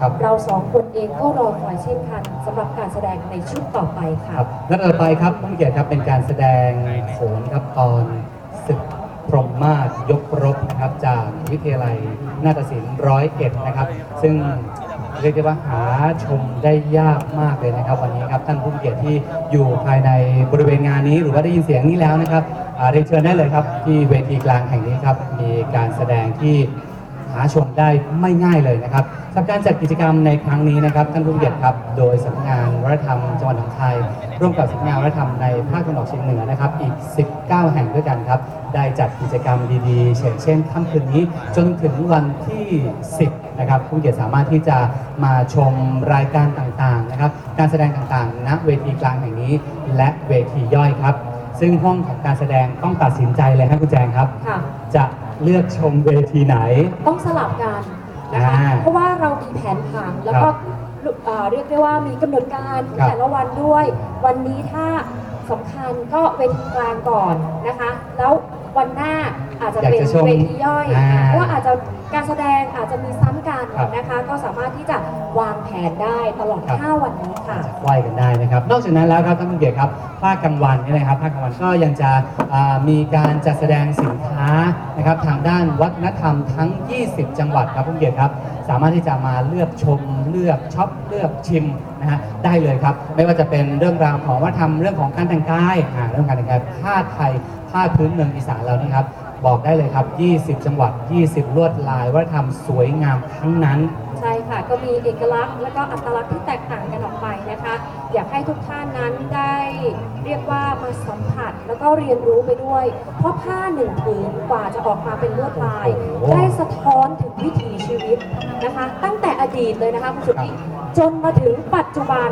ครับ เราสองคนเองก็รอคอยเช่นกันสำหรับการแสดงในชุดต่อไปค่ะ ครับและต่อไปครับผู้มีเกียรติครับเป็นการแสดงโขนครับตอนศึกพรหมมาศยกรบนะครับจากวิทยาลัยนาฏศิลป์ร้อยเอ็ดนะครับ ซึ่งเรียกได้ว่าหาชมได้ยากมากเลยนะครับ วันนี้ครับท่านผู้มีเกียรติที่อยู่ภายในบริเวณงานนี้หรือว่าได้ยินเสียงนี้แล้วนะครับอ่าเรียนเชิญได้เลยครับที่เวทีกลางแห่งนี้ครับมีการแสดงที่หาชมได้ไม่ง่ายเลยนะครับสำหรับการจัดกิจกรรมในครั้งนี้นะครับท่านผู้มีเกียรติครับ โดยสำนักงานวัฒนธรรมจังหวัดหนองคาย ร่วมกับสำนักงานวัฒนธรรมในภาคตะวันออกเฉียงเหนือนะครับอีก 19 แห่งด้วยกันครับได้จัดกิจกรรมดีๆ เช่นเช่นค่ำคืนนี้จนถึงวันที่ 10 นะครับผู้มีเกียรติสามารถที่จะมาชมรายการต่างๆนะครับการแสดงต่างๆ ณเวทีกลางแห่งนี้ และเวทีย่อยครับ ซึ่งห้องของการแสดงต้องตัดสินใจเลยครับคุณแจงครับ ค่ะ จะ เลือกชมเวทีไหน ต้องสลับกันนะคะอ่าเพราะว่าเรามีแผนผังแล้วก็เอ่อเรียกได้ว่ามีกำหนดการครับ แต่ละวันด้วย วันนี้ถ้าสำคัญก็เวทีกลางก่อนนะคะ แล้ววันหน้าอาจจะอยากเป็นจะชมเวทีย่อยอ่า เพราะว่าอาจจะการแสดงอาจจะมีซ้ำ กันครับนะคะ ก็สามารถที่จะวางแผนได้ตลอด ครับ 5 วันนี้ค่ะ จะไขว้กันได้นะครับ นอกจากนั้นแล้วครับท่านผู้เกียรติครับภาคกลางวันนี่นะครับภาคกลางวันก็ยังจะอ่ามีการจัดแสดงสินค้านะครับทางด้านวัฒนธรรมทั้ง 20 จังหวัดครับท่านผู้เกียรติครับ สามารถที่จะมาเลือกชมเลือกช็อปเลือกชิมนะฮะได้เลยครับ ไม่ว่าจะเป็นเรื่องราวของวัฒนธรรมเรื่องของการแต่งกายอ่าเรื่องการแต่งกายผ้าไทยผ้าพื้นเมืองอีสานเรานี่ครับ บอกได้เลยครับ 20 จังหวัด 20 ลวดลายวัฒนธรรมสวยงามทั้งนั้น ใช่ค่ะ ก็มีเอกลักษณ์ และก็อัตลักษณ์ที่แตกต่างกันออกไปนะคะ อยากให้ทุกท่านนั้นได้เรียกว่ามาสัมผัสแล้วก็เรียนรู้ไปด้วย เพราะผ้าหนึ่งผืนกว่าจะออกมาเป็นลวดลาย โอ้โหได้สะท้อนถึงวิถีชีวิตนะคะ ตั้งแต่อดีตเลยนะคะคุณสุธิจนมาถึงปัจจุบัน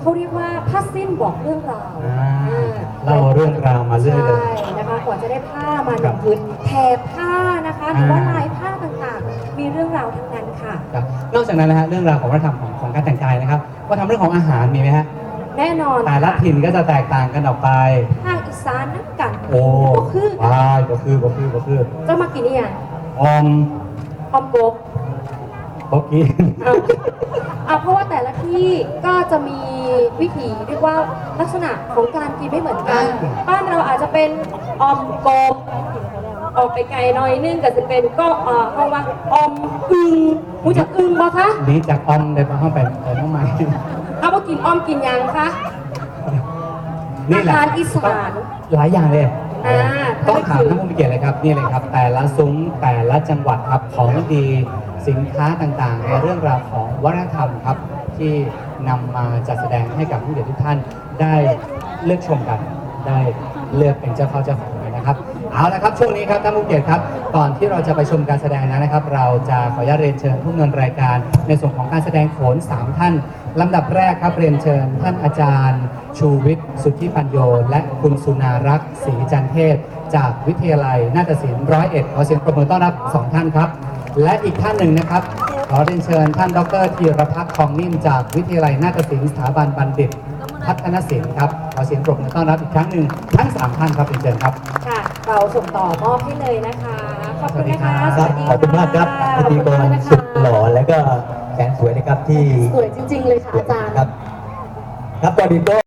เขาเรียกว่าผ้าสิ้นบอกเรื่องราวอ่าอ่าเล่าเรื่องราวมาเรื่อยเลย ใช่นะคะกว่าจะได้ผ้ามาหครันึ่บงผืนแถบผ้านะคะหรือว่าอ่าลายผ้าต่างๆ มีเรื่องราวทั้งนั้นค่ะ ครับนอกจากนั้นนะฮะเรื่องราวของวัฒนธรรมของของการแต่งกายนะครับว่าทำเรื่องของอาหารมีไหมฮะแน่นอนแต่ละค่ะถิ่นก็จะแตกต่างกันออกไป ภาคอีสานนักกันโอ้ก็คือว้ายก็คือก็คือก็คือเจ้ามากินเนี่ยออมออมกบ บอกกินเอาเอาเพราะว่าแต่ละที่ก็จะมีวิถีเรียกว่าลักษณะของการกินไม่เหมือนกันอ่าบ้านเราอาจจะเป็นออมกบออกไปไกลหน่อยนึงก็จะเป็นก็เอ่อเพราะว่าออมอึงรู้จักอึงปะคะหนี้จากออมเลยมาเข้าไปแต่น้องใหม่เอาว่ากินออมกินยังคะ นี่แหละอาหารอีสาน หลายอย่างเลยอ่าต้องถามท่านผู้มีเกียรติเลยครับนี่เลยครับ แต่ละซุ้มแต่ละจังหวัดครับของดี สินค้าต่างๆ ในเรื่องราวของวัฒนธรรมครับ ที่นำมาจัดแสดงให้กับผู้เกียทุกท่านได้เลือกชมกันได้เลือกเป็นเจ้าเข้าเจ้าของกันนะครับเอาละครับช่วงนี้ครับท่านผู้เกียรติครับ ก่อนที่เราจะไปชมการแสดงนั้นนะครับ เราจะขออนุญาตเรียนเชิญผู้ดำเนินรายการ ในส่วนของการแสดงโขนสามท่านลำดับแรกครับเรียนเชิญ ท่านอาจารย์ ชูวิทย์สุทธิปัญโย และคุณสุนารักษ์ศรีจันเทพจากวิทยาลัยนาฏศิลป์ร้อยเอ็ดขอเสียงปรบมือต้อนรับสองท่านครับ และอีกท่านหนึ่งนะครับ ขอเรียนเชิญท่านดรธีรพัฒน์ทองนิ่มจากวิทยาลัยนาฏศิลป์สถาบันบัณฑิต พัฒนศิลป์ครับขอเสียงปรบมือต้อนรับอีกครั้งหนึ่งทั้งสามท่านครับเรียนเชิญครับ ค่ะ เราส่งต่อมอบให้เลยนะคะ ขอบคุณนะคะสวัสดีขอบคุณมากครับขพิอบธีคุณกรมากนะสุคะดหล่อและก็แสนสวยนะครับที่สวยจริง ๆ เลยค่ะอาจารย์ครับครับก่อนอื่นก็